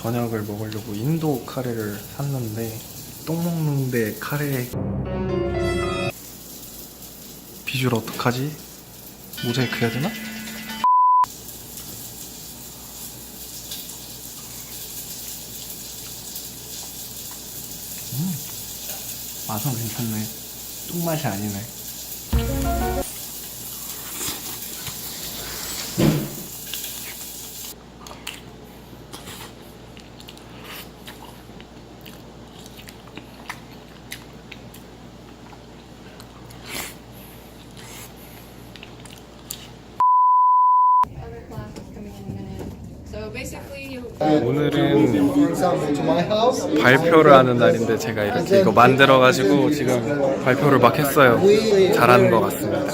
저녁을 먹으려고 인도 카레를 샀는데 똥 먹는데 카레 비주얼 어떡하지? 모자이크 해야 되나? 음, 맛은 괜찮네. 똥맛이 아니네. So basically, you 오늘은 발표를 하는 날인데 제가 이렇게 이거 만들어가지고 지금 발표를 막 했어요. 잘하는 것 같습니다.